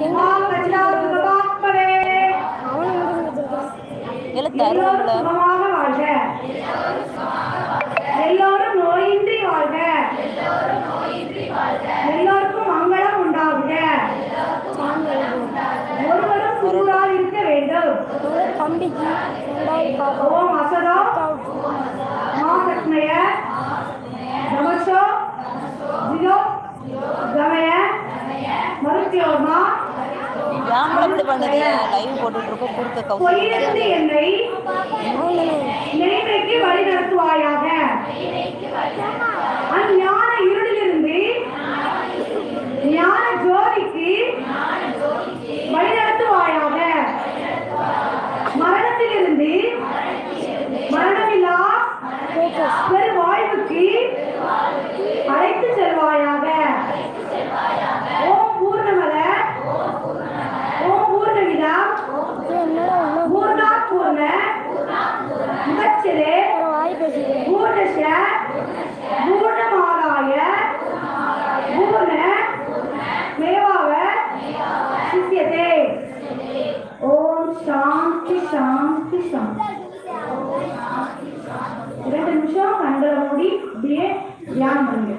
எழுத்து எல்லோரும் நோயின்றி வாழ்க. எல்லோருக்கும் மங்களம் உண்டாகுக. ஒருவரும் இருக்க வேண்டும். ஓம் இப்படி பண்ணுது லைவ் போட்டுட்டு இருக்கோம் குறுக்க என்னை வழி நடத்துவாயாக. அஞ்ஞான இருளிலிருந்து ஞான ஜோதிக்கு வழி நடத்துவாயாக. மரணத்திலிருந்து மரணமில்லா முகச்சிலே ஒரு பூர்ணஷ பூர்ணமாதாய பூர்ண மேவாவ சிஷ்யதே. ஓம் சாந்தி சாந்தி சாந்தி. இரண்டு நிமிஷம் கண்களை மூடி இப்படியே தியானம் பண்ணுங்க.